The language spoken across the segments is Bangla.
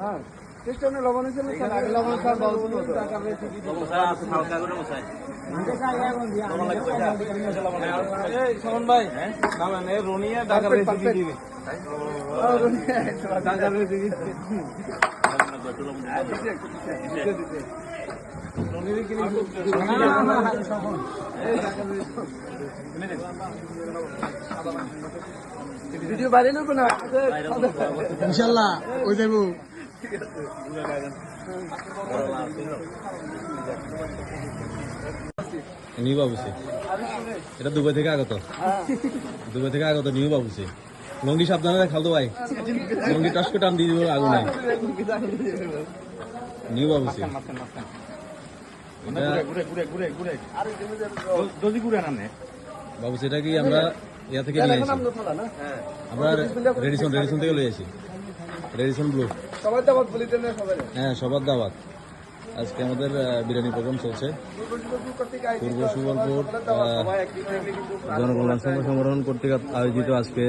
হ্যাঁ সিস্টেমে লবণ হয়েছিল লবণ স্যার শোন ভাই নামেন রনিয়া ঢাকার রেসিপি দিবে ভিডিও বাইরে নেব না? ইনশাল্লাহ ওই যাব নিউ বাবুসি। এটা দুবাই থেকে আগত। দুবাই থেকে আগত নিউ বাবুসি। লঙ্গি সাবধানে খালতো ভাই। লঙ্গি টস করে টান দিয়ে দিব আগুনে নিউ বাবুসি বাবুসি এটা কি আমরা ইয়া থেকে নিয়ে আসি? আমরা রেডিসন রেডিসন থেকে লই আসি। Radisson Blu. বলি হ্যাঁ সবার দাওয়াত। আজকে আমাদের বিরিয়ানি প্রোগ্রাম চলছে। পূর্ব সুবলপুর জনকল্যাণ সংঘ সংগঠন কর্তৃক আয়োজিত আজকে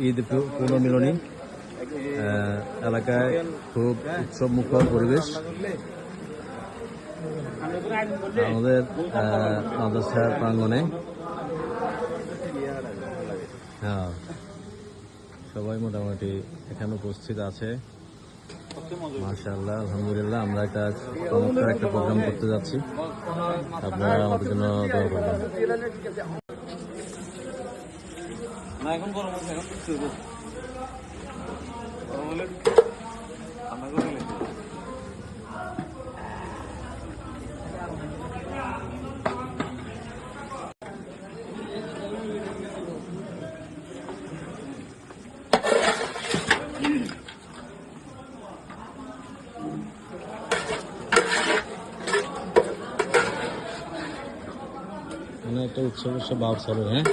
ঈদ- পুনর্মিলনী এলাকায় খুব উৎসব পরিবেশ। আমাদের মাদ্রাসার প্রাঙ্গনে হ্যাঁ সবাই মোটামুটি এখানে উপস্থিত আছে। মাশাআল্লাহ, আলহামদুলিল্লাহ, আমরা একটা চমৎকার একটা প্রোগ্রাম করতে যাচ্ছি। আপনারা আমাদের জন্য দোয়া করবেন। না, এখন গরম হচ্ছে এখন কিছু। গরম হলে ঠান্ডা করে নিলে। মানে একটা উৎসব উৎসব ভাব হ্যাঁ